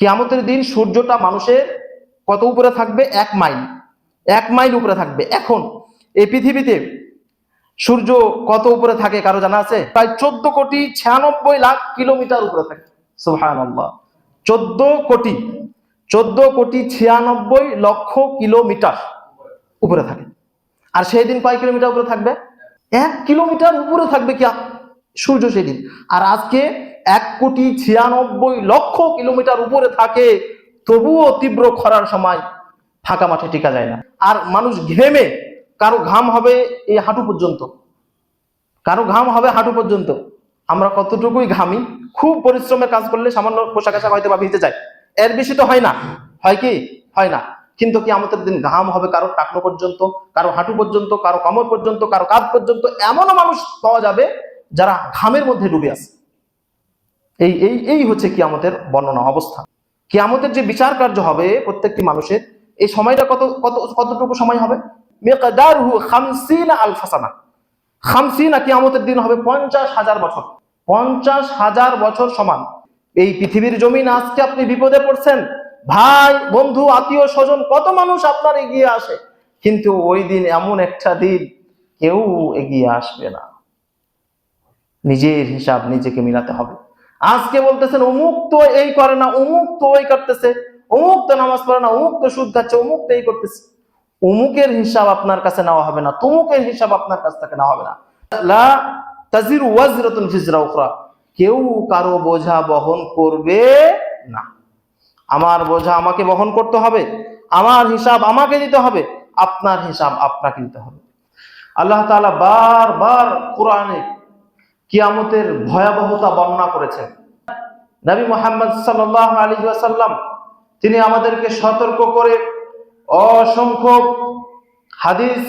কিয়ামতের দিন সূর্যটা মানুষের কত উপরে থাকবে? এক মাইল। এক মাইল উপরে থাকবে। এখন এই পৃথিবীতে সূর্য কত উপরে থাকে কারও জানা আছে? প্রায় চোদ্দ কোটি ছিয়ানব্বই লাখ কিলোমিটার উপরে থাকে। চোদ্দ কোটি চোদ্দ কোটি ছিয়ানব্বই লক্ষ কিলোমিটার উপরে থাকে। আর সেই দিন কয় কিলোমিটার উপরে থাকবে? এক কিলোমিটার উপরে থাকবে কি সূর্য সেদিন আর আজকে এক কোটি ছিয়ানব্বই লক্ষ কিলোমিটার উপরে থাকে, তবুও তীব্র খরার সময় ফাঁকা মাঠে টিকা যায় না। আর মানুষ ঘেমে, কারও ঘাম হবে এই হাঁটু পর্যন্ত। কারও ঘাম হবে হাঁটু পর্যন্ত। আমরা কতটুকুই ঘামি, খুব পরিশ্রমের কাজ করলে সামান্য পোশাক আশাক হয়তো বা ভিজতে যায়। এর বেশি তো হয় না। হয় কি? হয় না। কিন্তু কি আমাদের দিন ঘাম হবে কারও টাকনো পর্যন্ত, কারও হাঁটু পর্যন্ত, কারও কমর পর্যন্ত, কারও কাঁধ পর্যন্ত? এমনও মানুষ পাওয়া যাবে যারা ঘামের মধ্যে ডুবে আছে। এই এই এই হচ্ছে কিয়ামতের বর্ণনা অবস্থা কিয়ামতের যে বিচার কার্য হবে প্রত্যেকটি মানুষের, এই সময়টা কত কত, কতটুকু সময় হবে? মিকদারহু খামসিনা আলফাসানা। খামসিনা কিয়ামতের দিন হবে পঞ্চাশ হাজার বছর। পঞ্চাশ হাজার বছর সমান। এই পৃথিবীর জমিন আজকে আপনি বিপদে পড়ছেন। ভাই, বন্ধু, আত্মীয়, স্বজন, কত মানুষ আপনার এগিয়ে আসে। কিন্তু ওই দিন এমন একটা দিন, কেউ এগিয়ে আসবে না। নিজের হিসাব নিজেকে মিলাতে হবে। আজকে বলতেছেন, অমুক তো এই করে না, অমুক তো ওই করতেছে, অমুক তো নামাজ পড়ে না, অমুক তো সুদ খাচ্ছে, অমুক তো এই করতেছে। অমুকের হিসাব আপনার কাছে নেওয়া হবে না, তমুকের হিসাব আপনার কাছ থেকে নেওয়া হবে না। লা তাজির ওয়াজরাতুন ফিজরা উখরা, কেউ কারও বোঝা বহন করবে না। আমার বোঝা আমাকে বহন করতে হবে, আমার হিসাব আমাকে দিতে হবে, আপনার হিসাব আপনাকে দিতে হবে। আল্লাহ তাআলা বারবার কোরআনে কিয়ামতের ভয়াবহতা বর্ণনা করেছেন। নবী মোহাম্মদ সাল্লাল্লাহু আলাইহি ওয়াসাল্লাম, তিনি আমাদেরকে সতর্ক করে অসংখ্য হাদিস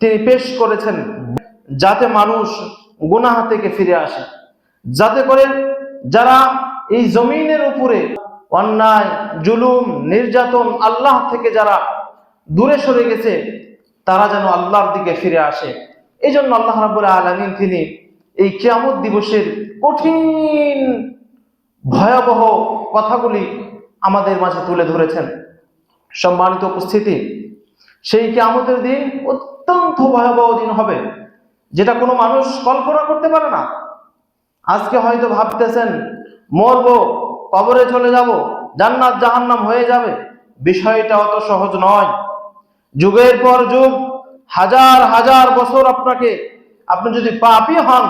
তিনি পেশ করেছেন যাতে মানুষ গুনাহ থেকে ফিরে আসে। যাতে করে যারা এই জমিনের উপরে অন্যায়, জুলুম, নির্যাতন, আল্লাহ থেকে যারা দূরে সরে গেছে, তারা যেন আল্লাহর দিকে ফিরে আসে। এই জন্য আল্লাহ রাবুল আলমিন তিনি এই কিয়ামত দিবসের কঠিন, ভয়াবহ কথাগুলি আমাদের মাঝে তুলে ধরেছেন। সম্মানিত উপস্থিতি, সেই কিয়ামতের দিন অত্যন্ত ভয়াবহ দিন হবে, যেটা কোনো মানুষ কল্পনা করতে পারে না। আজকে হয়তো ভাবতেছেন, মরবো, কবরে চলে যাব, জান্নাত জাহান্নাম হয়ে যাবে। বিষয়টা অত সহজ নয়। যুগের পর যুগ, হাজার হাজার বছর আপনাকে, আপনি যদি পাপি হন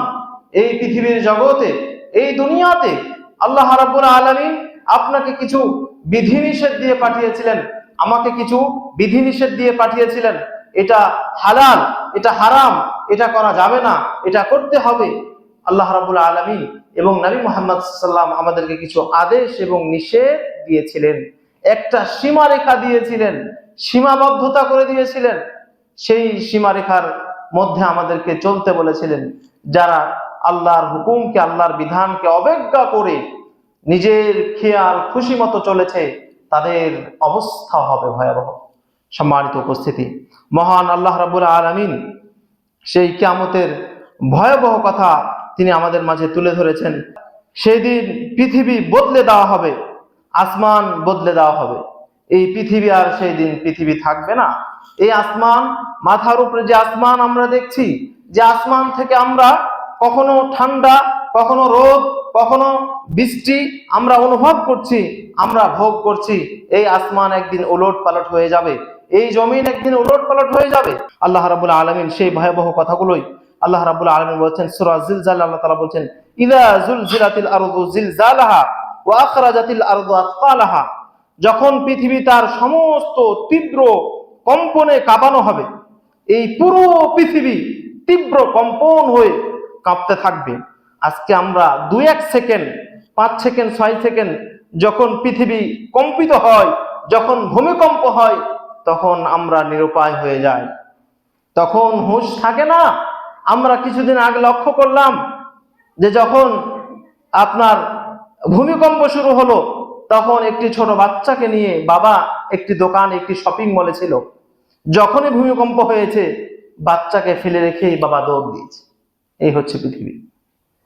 এই পৃথিবীর জগতে, এই দুনিয়াতে আল্লাহ রাব্বুল আলামিন আপনাকে কিছু বিধিনিষেধ দিয়ে পাঠিয়েছিলেন। আমাকে কিছু বিধিনিষেধ দিয়ে পাঠিয়েছিলেন। এটা হালাল, এটা হারাম, এটা করা যাবে না, এটা করতে হবে। আল্লাহ রাবুল আলমী এবং নবী মোহাম্মদ সাল্লাম আমাদেরকে কিছু আদেশ এবং নিষেধ দিয়েছিলেন। একটা সীমারেখা দিয়েছিলেন, সীমাবদ্ধতা করে দিয়েছিলেন। সেই সীমারেখার মধ্যে আমাদেরকে চলতে বলেছিলেন। যারা আল্লাহর হুকুমকে, আল্লাহর বিধানকে অবজ্ঞা করে নিজের খেয়াল খুশি মতো চলেছে, তাদের অবস্থা হবে ভয়াবহ। সম্মানিত উপস্থিতি, মহান আল্লাহ রাবুল আলমিন সেই কিয়ামতের ভয়াবহ কথা তিনি আমাদের মাঝে তুলে ধরেছেন। সেই দিন পৃথিবী বদলে দেওয়া হবে, আসমান বদলে দেওয়া হবে। এই পৃথিবী আর সেই দিন পৃথিবী থাকবে না। এই আসমান, মাথার উপরে যে আসমান আমরা দেখছি, যে আসমান থেকে আমরা কখনো ঠান্ডা, কখনো রোদ, কখনো বৃষ্টি আমরা অনুভব করছি, আমরা ভোগ করছি, এই আসমান একদিন ওলট পালট হয়ে যাবে, এই জমিন একদিন ওলট পালট হয়ে যাবে। আল্লাহ রাবুল আলমিন সেই ভয়াবহ কথাগুলোই আল্লাহ রাবুল আলমিন বলছেন, সুরা জিলজাল, আল্লাহ তালা বলছেন আরদু আরদু যখন পৃথিবী তার সমস্ত তীব্র কম্পনে কাঁপানো হবে, এই পুরো পৃথিবী তীব্র কম্পন হয়ে কাঁপতে থাকবে। আজকে আমরা দুই এক সেকেন্ড, পাঁচ সেকেন্ড, ছয় সেকেন্ড যখন পৃথিবী কম্পিত হয়, যখন ভূমিকম্প হয়, তখন আমরা নিরুপায় হয়ে যাই। তখন হুঁশ থাকে না, আমরা কিছুদিন আগে লক্ষ্য করলাম যে যখন আপনার ভূমিকম্প শুরু হলো, তখন একটি ছোট বাচ্চাকে নিয়ে বাবা একটি দোকান একটি শপিং মলে ছিল। যখনই ভূমিকম্প হয়েছে, বাচ্চাকে ফেলে রেখেই বাবা দৌড় দিয়েছে। এই হচ্ছে পৃথিবী।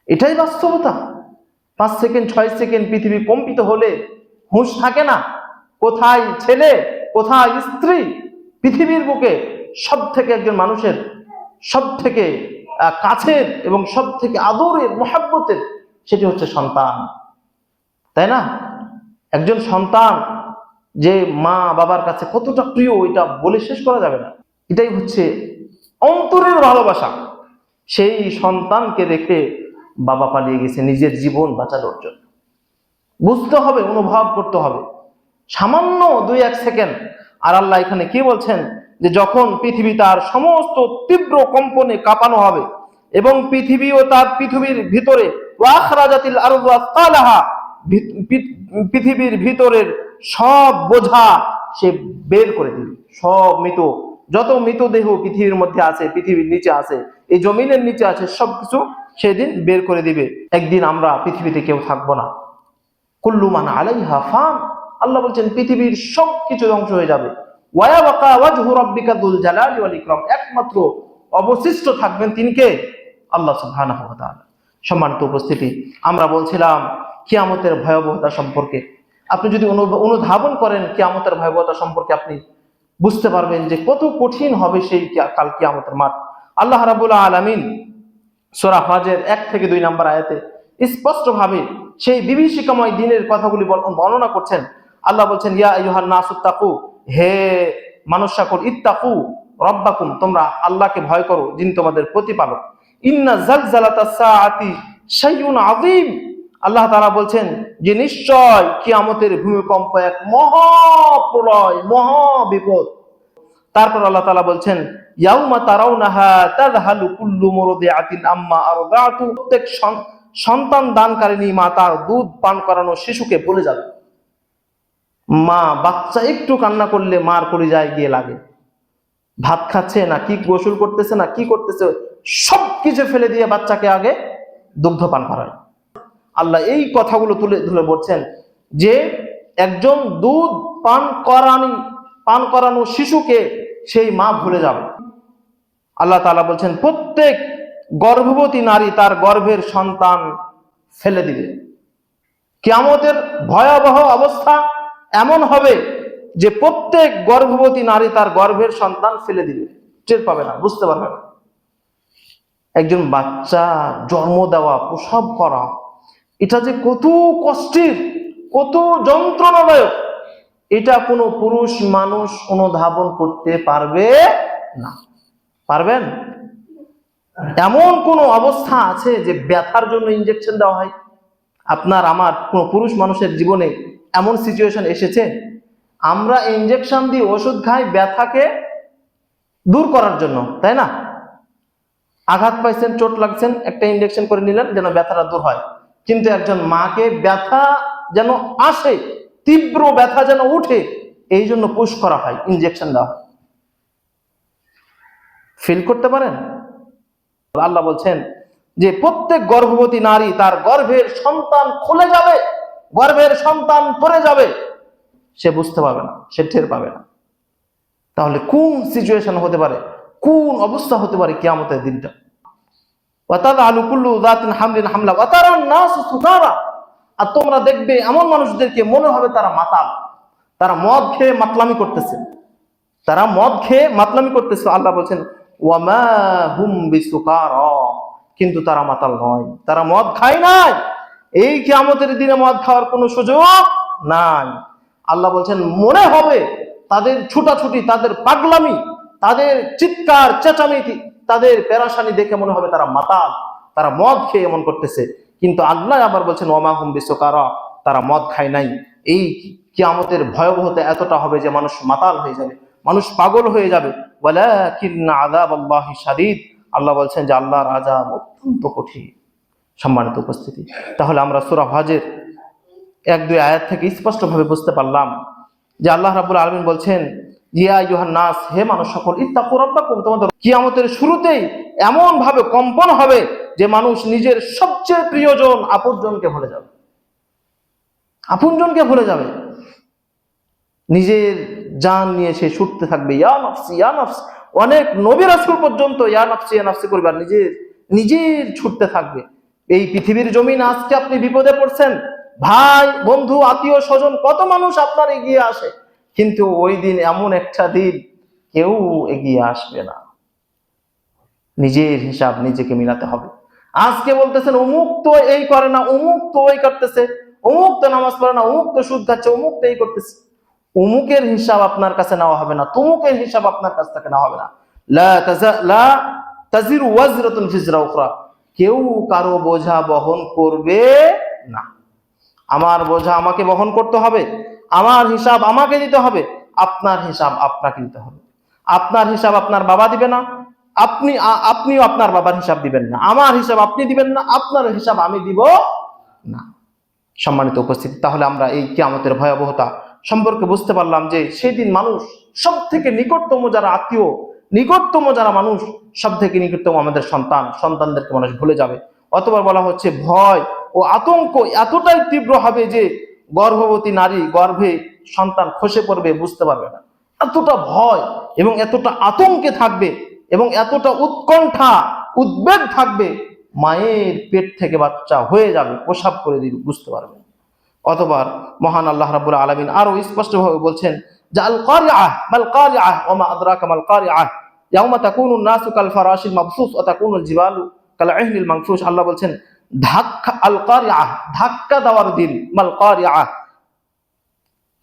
এটাই বাস্তবতা। পাঁচ সেকেন্ড, ছয় সেকেন্ড পৃথিবী কম্পিত হলে হুঁশ থাকে না, কোথায় ছেলে, কোথায় স্ত্রী? পৃথিবীর বুকে সব থেকে একজন মানুষের সব থেকে কাছের এবং সব থেকে আদরের, মহাব্বতের সেটি হচ্ছে সন্তান। তাই না? একজন সন্তান যে মা বাবার কাছে কতটা প্রিয় এটা বলে শেষ করা যাবে না। এটাই হচ্ছে অন্তরের ভালোবাসা। সেই সন্তানকে রেখে বাবা পালিয়ে গেছে নিজের জীবন বাঁচানোর জন্য। বুঝতে হবে, অনুভব করতে হবে। সামান্য দুই এক সেকেন্ড। আর আল্লাহ এখানে কি বলছেন? যে যখন পৃথিবী তার সমস্ত তীব্র কম্পনে কাঁপানো হবে এবং পৃথিবী ও তার পৃথিবীর ভিতরে পৃথিবীর ভিতরের সব বোঝা সে বের করে দিবে সব মৃত যত মৃতদেহ পৃথিবীর মধ্যে আছে, পৃথিবীর নিচে আছে, এই জমিনের নিচে আছে, সবকিছু সেদিন বের করে দিবে। একদিন আমরা পৃথিবীতে কেউ থাকব না। কুল্লুমান আলাইহা ফান আল্লাহ বলছেন, পৃথিবীর সব কিছু ধ্বংস হয়ে যাবে। একমাত্র অবশিষ্ট থাকবেন তিনি কে? আল্লাহ সুবহানাহু ওয়া তাআলা। সম্মানিত উপস্থিতি, আমরা বলছিলাম কিয়ামতের ভয়াবহতা সম্পর্কে। আপনি যদি অনু- অনুধাবন করেন কিয়ামতের ভয়াবহতা সম্পর্কে আপনি বুঝতে পারবেন যে কত কঠিন হবে সেই কাল কিয়ামতের মাঠ। আল্লাহ রাবুল আলামিন সোরা হজের এক থেকে দুই নম্বর আয়াতে স্পষ্টভাবে সেই বিভীষিকাময় দিনের কথাগুলি বর্ণনা করছেন। আল্লাহ বলছেন, ইয়া ইউহান নাসুত্তাকু হে মানুষ সকল ইত্তাকু রব্বাকুম, তোমরা আল্লাহকে ভয় করো, যিনি তোমাদের প্রতিপালক। ইন্না জালজালাতা সাআতি শাইউন আযীম। আল্লাহ তাআলা বলছেন যে নিশ্চয় কিয়ামতের ভূমিকম্প এক মহাপ্রলয় মহা বিপদ তারপর আল্লাহ তালা বলছেন, ইয়াউমা তারাউনাহা তাযহালু কুল্লু মুরদিআতিন আম্মা আরদাতু। প্রত্যেক সন্তান দানকারিণী মা তার দুধ পান করানো শিশুকে ভুলে যাবে। মা বাচ্চা একটু কান্না করলে মার যায় গিয়ে লাগে। ভাত খাচ্ছে না, কি গোসল করতেছে না, কি করতেছে সব কিছু ফেলে দিয়ে বাচ্চাকে আগে দুগ্ধ পান করায়। আল্লাহ এই কথাগুলো তুলে ধরে বলছেন যে একজন দুধ পান করানি, পান করানো শিশুকে সেই মা ভুলে যাবে। আল্লাহ তাআলা বলছেন, প্রত্যেক গর্ভবতী নারী তার গর্ভের সন্তান ফেলে দিবে। কিয়ামতের ভয়াবহ অবস্থা এমন হবে যে প্রত্যেক গর্ভবতী নারী তার গর্ভের সন্তান ফেলে দিবে। টের পাবে না, বুঝতে পারবে না। একজন বাচ্চা জন্ম দেওয়া, প্রসব করা এটা যে কত কষ্টের, কত যন্ত্রণাদায়ক। এটা কোনো পুরুষ মানুষ অনুধাবন করতে পারবে না। পারবেন? এমন কোনো অবস্থা আছে যে ব্যথার জন্য ইঞ্জেকশন দেওয়া হয়? আপনার, আমার কোনো পুরুষ মানুষের জীবনে এমন সিচুয়েশন এসেছে? আমরা ইঞ্জেকশন দিয়ে ওষুধ খাই ব্যথাকে দূর করার জন্য, তাই না? আঘাত পাইছেন, চোট লাগছেন, একটা ইঞ্জেকশন করে নিলেন যেন ব্যথাটা দূর হয়। কিন্তু একজন মাকে ব্যথা যেন আসে, তীব্র ব্যথা যেন উঠে, এই জন্য পুশ করা হয় ইঞ্জেকশন দেওয়া হয়। ফিল করতে পারেন? আল্লাহ বলছেন যে, প্রত্যেক গর্ভবতী নারী তার গর্ভের সন্তান খুলে যাবে, গর্ভের সন্তান পড়ে যাবে। সে বুঝতে পারবে না, সে টের পাবে না। তাহলে কোন সিচুয়েশন হতে পারে? কোন অবস্থা হতে পারে কিয়ামতের দিনটা? ওয়াতাদ আলু কুল্লু দাতিন হামলিন হামলা ওয়াতারান নাস সুকারা। আর তোমরা দেখবে এমন মানুষদেরকে মনে হবে তারা মাতাল। তারা মদ খেয়ে মাতলামি করতেছে। তারা মদ খেয়ে মাতলামি করতেছে। আল্লাহ বলছেন, ওয়ামা হুম বিসুকারা। কিন্তু তারা মাতাল নয়। তারা মদ খায় নাই। এই কি আমাদের দিনে মদ খাওয়ার কোনো সুযোগ নাই। আল্লাহ বলছেন, মনে হবে তাদের ছুটাছুটি, তাদের পাগলামি, তাদের চিৎকার, চেঁচামেচি তাদের পেরাশানি দেখে মনে হবে তারা মাতাল, তারা মদ খেয়ে এমন করতেছে। কিন্তু আল্লাহ আবার বলছেন ওমা হুম বিশ্বকারা তারা মদ খায় নাই। এই কিয়ামতের ভয়াবহতা এতটা হবে যে মানুষ মাতাল হয়ে যাবে, মানুষ পাগল হয়ে যাবে। শাদীদ। আল্লাহ বলছেন যে আল্লাহর আযাব অত্যন্ত কঠিন। সম্মানিত উপস্থিতি। তাহলে আমরা সূরা হজের এক দুই আয়াত থেকে স্পষ্টভাবে বুঝতে পারলাম যে আল্লাহ রাবুল আলমিন বলছেন ইয়া ইউহান নাস, হে মানুষ সকল, ইত্তাকু রাব্বাকুম, তোমাদের কিয়ামতের শুরুতেই এমন ভাবে কম্পন হবে যে মানুষ নিজের সবচেয়ে প্রিয়জন আপনজনকে ভুলে যাবে। আপনজনকে ভুলে যাবে। নিজের জান নিয়ে সে ছুটতে থাকবে, ইয়া নফসি, ইয়া নফস। অনেক নবী রাসূল পর্যন্ত ইয়া নফসি ইয়া নফসি করবে নিজের নিজের ছুটতে থাকবে। এই পৃথিবীর জমিন আজকে আপনি বিপদে পড়ছেন। ভাই, বন্ধু, আত্মীয়, স্বজন, কত মানুষ আপনার এগিয়ে আসে। কিন্তু ওই দিন এমন একটা দিন কেউ এগিয়ে আসবে না। নিজের হিসাব নিজেকে মিলাতে হবে। আজকে বলতেছেন, অমুক তো এই করে না, অমুক তো ওই করতেছে, অমুক তো নামাজ পড়ে না, অমুক তো সুদ খাচ্ছে, অমুক তো এই করতেছে। অমুকের হিসাব আপনার কাছে নেওয়া হবে না, তুমুকের হিসাব আপনার কাছ থেকে নেওয়া হবে না। কেউ কারও বোঝা বহন করবে না। আমার বোঝা আমাকে বহন করতে হবে। আমার হিসাব আমাকে দিতে হবে, আপনার হিসাব আপনাকে দিতে হবে। আপনার হিসাব আপনার বাবা দিবে না, আপনি আপনিও আপনার বাবার হিসাব দিবেন না। আমার হিসাব আপনি দিবেন না, আপনার হিসাব আমি দিব না। সম্মানিত উপস্থিতি, তাহলে আমরা এই কিয়ামতের ভয়াবহতা সম্পর্কে বুঝতে পারলাম যে সেদিন মানুষ সব থেকে নিকটতম যারা আত্মীয়, নিকটতম যারা মানুষ সব থেকে নিকটতম আমাদের সন্তান, সন্তানদেরকে মানুষ ভুলে যাবে। অথবা বলা হচ্ছে ভয় ও আতঙ্ক এতটাই তীব্র হবে যে গর্ভবতী নারী গর্ভে সন্তান খসে পড়বে বুঝতে পারবে না। এতটা ভয় এবং এতটা আতঙ্কে থাকবে এবং এতটা উৎকণ্ঠা, উদ্বেগ থাকবে, মায়ের পেট থেকে বাচ্চা হয়ে যাবে, প্রসাব করে দিবে, বুঝতে পারবে। অথবা মহান আল্লাহ রাব্বুল আলামিন আরও স্পষ্টভাবে বলছেন যে, আল কারিআহ, মাল কারিআহ, ওয়া মা আদরাকা মাল কারিআহ। ইয়াউমা তাকুনু নাসু কাল ফারাশিল মাবসুস, ওয়া তাকুনু আল জিবালু কাল ইহনিল মানফুস আল্লাহ বলছেন ধাক্কা আল ধাক্কা দেওয়ার দিন মাল কারিআহ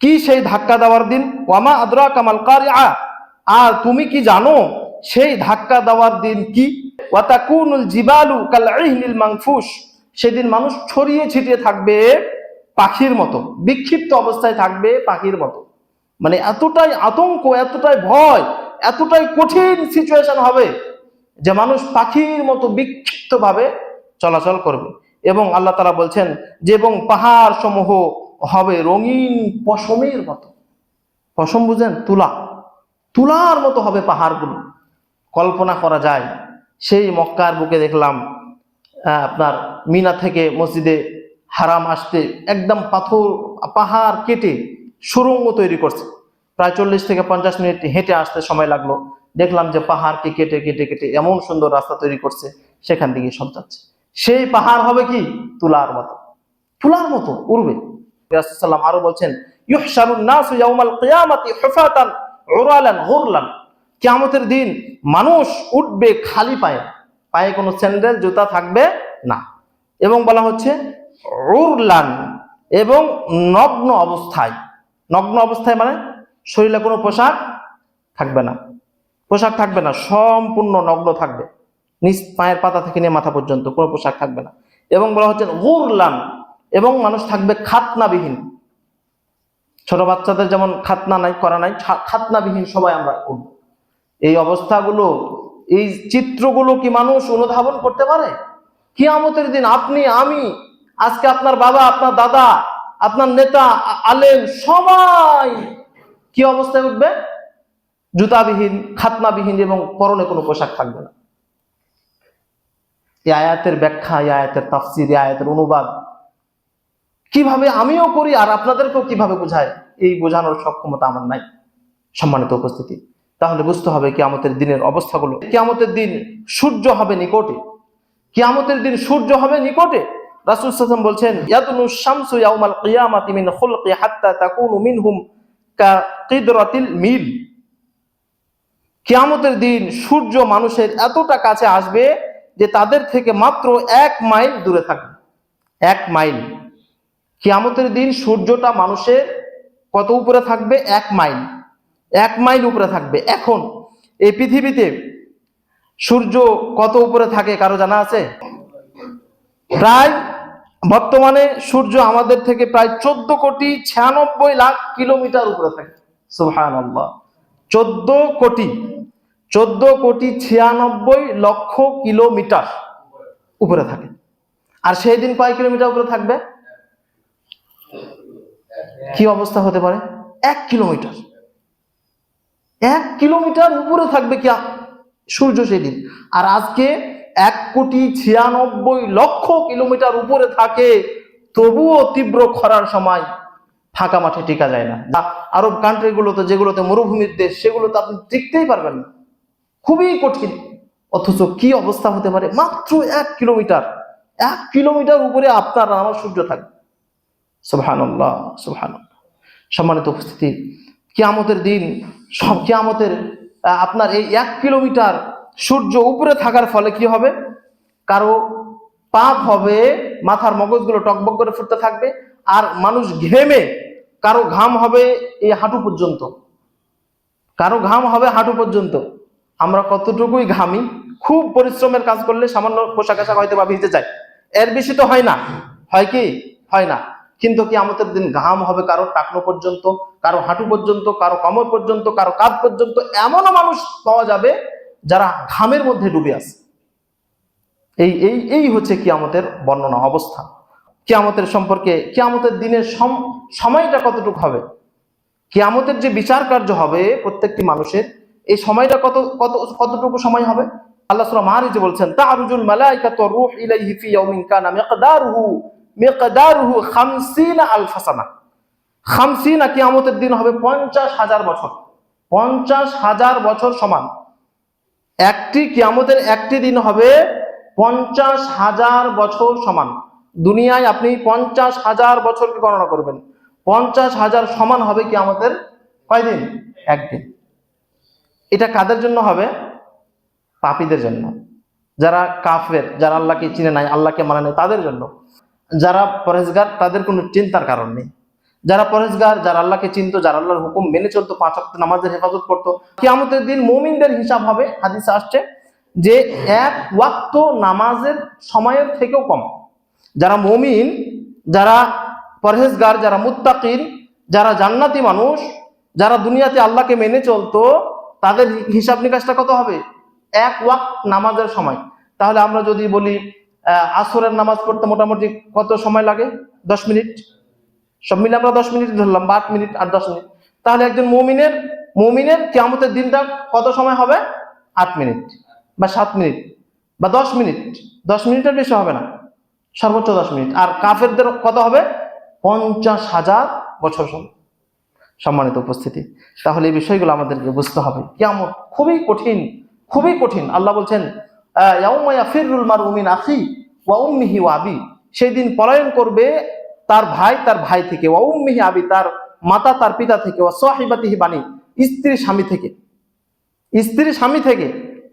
কি সেই ধাক্কা দেওয়ার দিন? ওয়ামা আদরাকা মাল কারিআহ আর তুমি কি জানো, সেই ধাক্কা দেওয়ার দিন কি? ওয়া তাকুনুল জিবালু কাল ইহনিল মানফুস সেদিন মানুষ ছড়িয়ে ছিটিয়ে থাকবে পাখির মতো, বিক্ষিপ্ত অবস্থায় থাকবে পাখির মতো। মানে এতটাই আতঙ্ক, এতটাই ভয়, এতটাই কঠিন সিচুয়েশন হবে যে মানুষ পাখির মতো বিক্ষিপ্ত ভাবে চলাচল করবে। এবং আল্লাহ তারা বলছেন, যে এবং পাহাড় সমূহ হবে রঙিন পশমের মতো। পশম বুঝেন? তুলা। তুলার মতো হবে পাহাড়গুলো। কল্পনা করা যায়, সেই মক্কার বুকে দেখলাম আপনার মিনা থেকে মসজিদে হারাম আসতে একদম পাথর, পাহাড় কেটে সুরঙ্গ তৈরি করছে। প্রায় চল্লিশ থেকে পঞ্চাশ মিনিট হেঁটে আসতে সময় লাগল। দেখলাম যে পাহাড়কে কেটে কেটে কেটে এমন সুন্দর রাস্তা তৈরি করছে, সেখান থেকে সব যাচ্ছে। সেই পাহাড় হবে কি? তুলার মতো। তুলার মতো উড়বে। রাসূলুল্লাহ আরও বলছেন কিয়ামতের দিন মানুষ উঠবে খালি পায়ে। পায়ে কোনো স্যান্ডেল, জুতা থাকবে না। এবং বলা হচ্ছে, উরলান। এবং নগ্ন অবস্থায়। নগ্ন অবস্থায় মানে শরীরে কোনো পোশাক থাকবে না। পোশাক থাকবে না, সম্পূর্ণ নগ্ন থাকবে। নিচ পায়ের পাতা থেকে নিয়ে মাথা পর্যন্ত কোনো পোশাক থাকবে না। এবং বলা হচ্ছে গুরলান, এবং মানুষ থাকবে খাতনাবিহীন। ছোট বাচ্চাদের যেমন খাতনা নাই, করা নাই খাতনাবিহীন সবাই আমরা উঠব। এই অবস্থাগুলো, এই চিত্রগুলো কি মানুষ অনুধাবন করতে পারে? কিয়ামতের দিন আপনি, আমি, আজকে আপনার বাবা, আপনার দাদা, আপনার নেতা আলেম, সবাই কি অবস্থায় উঠবে? জুতাবিহীন, খাতনাবিহীন এবং পরনে কোনো পোশাক থাকবে না। এই আয়াতের ব্যাখ্যা এই আয়াতের তাফসির এই আয়াতের অনুবাদ। কীভাবে আমিও করি আর আপনাদেরকেও কীভাবে বোঝায়, এই বোঝানোর সক্ষমতা আমার নাই সম্মানিত উপস্থিতি। তাহলে বুঝতে হবে কিয়ামতের দিনের অবস্থাগুলো। কিয়ামতের দিন সূর্য হবে নিকটে। কিয়ামতের দিন সূর্য হবে নিকটে। রাসূল আলাইহি বলছেন ইয়াতুনু শামসু ইয়াউমাল কিয়ামাতি মিন খুলকি হাত্তা তাকুনু মিনহুম কা কিদরাতিল মিল। কিয়ামতের দিন সূর্য মানুষের এতটা কাছে আসবে যে তাদের থেকে মাত্র এক মাইল দূরে থাকবে। এক মাইল। কিয়ামতের দিন সূর্যটা মানুষের কত উপরে থাকবে? এক মাইল। এক মাইল উপরে থাকবে। এখন এই পৃথিবীতে সূর্য কত উপরে থাকে কারও জানা আছে? প্রায় বর্তমানে সূর্য আমাদের থেকে প্রায় চোদ্দ কোটি ছিয়ানব্বই লাখ কিলোমিটার উপরে থাকে। সুহান চোদ্দ কোটি চোদ্দ কোটি ছিয়ানব্বই লক্ষ কিলোমিটার উপরে থাকে। আর সেই দিন কয় কিলোমিটার উপরে থাকবে? কি অবস্থা হতে পারে? এক কিলোমিটার। এক কিলোমিটার উপরে থাকবে কি সূর্য সেদিন আর আজকে এক কোটি ছিয়ানব্বই লক্ষ কিলোমিটার উপরে থাকে, তবুও তীব্র খরার সময় ফাঁকা মাঠে টিকা যায় না। আরব কান্ট্রিগুলোতে যেগুলোতে মরুভূমির দেশ, সেগুলোতে আপনি টিকতেই পারবেন না। খুবই কঠিন। অথচ কি অবস্থা হতে পারে? মাত্র এক কিলোমিটার। এক কিলোমিটার উপরে আপনার আমার সূর্য থাকবে। সুবহানাল্লাহ সুবহানাল্লাহ। সম্মানিত উপস্থিতি, কিয়ামতের দিন, সব কিয়ামতের আপনার এই এক কিলোমিটার সূর্য উপরে থাকার ফলে কি হবে? কারও পাপ হবে, মাথার মগজগুলো টকবক করে ফুটতে থাকবে, আর মানুষ ঘেমে কারও ঘাম হবে এই হাঁটু পর্যন্ত। কারও ঘাম হবে হাঁটু পর্যন্ত। আমরা কতটুকুই ঘামি, খুব পরিশ্রমের কাজ করলে সামান্য পোশাক আশাক হয়তো বা ভিজতে যায়। এর বেশি তো হয় না। হয় কি? হয় না। কিন্তু কি আমাদের দিন ঘাম হবে কারও টাকনো পর্যন্ত, কারও হাঁটু পর্যন্ত, কারও কমর পর্যন্ত, কারও কাঁধ পর্যন্ত এমনও মানুষ পাওয়া যাবে যারা ঘামের মধ্যে ডুবে আছে। এই এই এই হচ্ছে কিয়ামতের বর্ণনা অবস্থা। কিয়ামতের সম্পর্কে, কিয়ামতের দিনের সম- সময়টা কতটুকু হবে? কিয়ামতের যে বিচার কার্য হবে প্রত্যেকটি মানুষের এই সময়টা কত কত, কতটুকু সময় হবে? আল্লাহ সূরা মারিজ বলছেন তারুজুল মালাইকাতু রূহ ইলাইহি ফি ইয়াউমিন কানা মিকদারুহু মিকদারুহু 50 আলফ সানা। 50 কিয়ামতের দিন হবে 50 হাজার বছর। 50 হাজার বছর সমান। একটি কিয়ামতের একটি দিন হবে পঞ্চাশ হাজার বছর সমান। দুনিয়ায় আপনি পঞ্চাশ হাজার বছরকে গণনা করবেন। পঞ্চাশ হাজার সমান হবে কি আমাদের কয়দিন? একদিন। এটা কাদের জন্য হবে? পাপীদের জন্য। যারা কাফের, যারা আল্লাহকে চিনে নাই, আল্লাহকে মানে নাই, তাদের জন্য। যারা পরেজগার তাদের কোনো চিন্তার কারণ নেই। যারা পরেজগার যারা আল্লাহকে চিনতো, যারা আল্লাহর হুকুম মেনে চলতো, পাঁচ ওয়াক্ত নামাজের হেফাজত করতো কি কিয়ামতের দিন মুমিনদের হিসাব হবে, হাদিসে আসছে, যে এক ওয়াক্ত নামাজের সময়ের থেকেও কম। যারা মমিন, যারা পরহেজগার, যারা মুত্তাকির, যারা জান্নাতি মানুষ, যারা দুনিয়াতে আল্লাহকে মেনে চলতো তাদের হিসাব নিকাশটা কত হবে? এক ওয়াক্ত নামাজের সময়। তাহলে আমরা যদি বলি আসরের নামাজ পড়তে মোটামুটি কত সময় লাগে? দশ মিনিট। সব মিলে আমরা দশ মিনিট ধরলাম, বা আট মিনিট আর দশ মিনিট। তাহলে একজন মমিনের মমিনের কেমতের দিনটা কত সময় হবে? আট মিনিট বা সাত মিনিট বা দশ মিনিট। দশ মিনিটের বেশি হবে না। সর্বোচ্চ দশ মিনিট। আর কাফেরদের কত হবে? পঞ্চাশ হাজার বছর সময়। সম্মানিত উপস্থিতি। তাহলে এই বিষয়গুলো আমাদেরকে বুঝতে হবে। কেমন খুবই কঠিন খুবই কঠিন। আল্লাহ বলছেন আহ, ইয়াউমা ইয়াফিরুল মারউ মিন আখি ওয়া উম্মিহি ওয়া আবি। সেই দিন পলায়ন করবে তার ভাই তার ভাই থেকে। ওয়া উম্মিহি আবি তার মাতা তার পিতা থেকে। ওয়া সাহিবাতিহি বানি স্ত্রী স্বামী থেকে। স্ত্রী স্বামী থেকে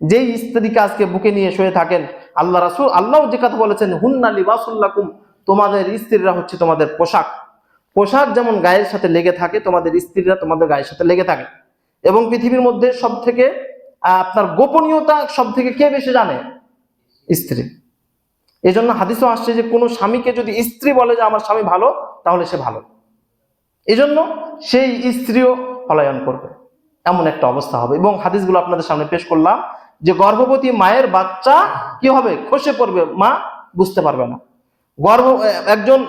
যেই স্ত্রীকে আজকে বুকে নিয়ে শুয়ে থাকেন আল্লাহ রাসূল আল্লাহ যে কথা বলেছেন হুন্না লিবাসুল্লাকুম তোমাদের স্ত্রীরা হচ্ছে তোমাদের পোশাক। পোশাক যেমন গায়ের সাথে লেগে থাকে, তোমাদের স্ত্রীরা তোমাদের গায়ের সাথে লেগে থাকে। এবং পৃথিবীর মধ্যে সব থেকে আপনার গোপনীয়তা সব থেকে কে বেশি জানে? স্ত্রী। এই জন্য হাদিসও আসছে যে, কোনো স্বামীকে যদি স্ত্রী বলে যে, আমার স্বামী ভালো তাহলে সে ভালো। এই জন্য সেই স্ত্রীও পলায়ন করবে। এমন একটা অবস্থা হবে। এবং হাদিসগুলো আপনাদের সামনে পেশ করলাম যে, গর্ভবতী মায়ের বাচ্চা কি হবে? খসে পড়বে। মা বুঝতে পারবে না। গর্ভ একজন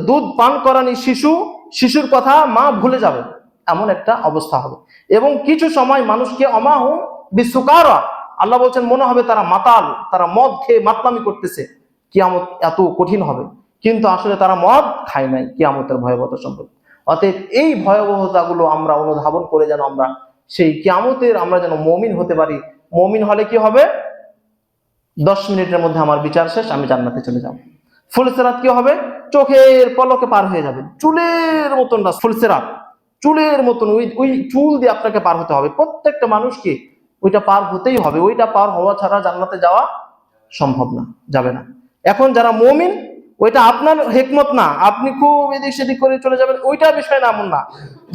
দুধ পান করানি শিশু, শিশুর কথা মা ভুলে যাবে এমন একটা অবস্থা হবে। এবং কিছু সময় মানুষকে অমাহ বিশ্বকারা আল্লাহ বলছেন, মনে হবে তারা মাতাল, তারা মদ খেয়ে মাতলামি করতেছে। কিয়ামত এত কঠিন হবে। কিন্তু আসলে তারা মদ খায় নাই কিয়ামতের ভয়াবহতা সম্পর্কে। অতএব এই ভয়াবহতাগুলো আমরা অনুধাবন করে যেন আমরা সেই কিয়ামতের আমরা যেন মমিন হতে পারি। মমিন হলে কি হবে? দশ মিনিটের মধ্যে আমার বিচার শেষ, আমি জান্নাতে চলে যাব। ফুলসেরাত কি হবে? চোখের পলকে পার হয়ে যাবে চুলের মতন রাস্তা, ফুলসেরাত চুলের মতন ওই ওই চুল দিয়ে আপনাকে পার হতে হবে। প্রত্যেকটা মানুষকে ওইটা পার হতেই হবে। ওইটা পার হওয়া ছাড়া জান্নাতে যাওয়া সম্ভব না যাবে না। এখন যারা মমিন ওইটা আপনার হেকমত না। আপনি খুব এদিক সেদিক করে চলে যাবেন ওইটা বিষয় না এমন না।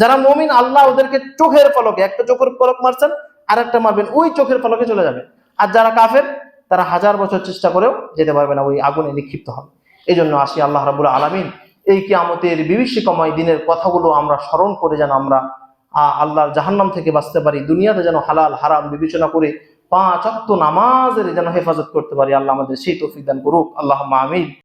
যারা মমিন আল্লাহ ওদেরকে চোখের পলকে একটা চোখের পলক মারছেন আর একটা মারবেন ওই চোখের পলকে চলে যাবে। আর যারা কাফের তারা হাজার বছর চেষ্টা করেও যেতে পারবে না ওই আগুনে নিক্ষিপ্ত হবে। এই জন্য আসি আল্লাহ রাবুল আলমিন। এই কিয়ামতের বিভীষিকময় দিনের কথাগুলো আমরা স্মরণ করে যেন আমরা আল্লাহর জাহান্নাম থেকে বাঁচতে পারি, দুনিয়াতে যেন হালাল, হারাম বিবেচনা করে পাঁচ অক্ত নামাজের যেন হেফাজত করতে পারি। আল্লাহ আমাদের সেই তৌফিক দান করুক। আল্লাহ আমিন।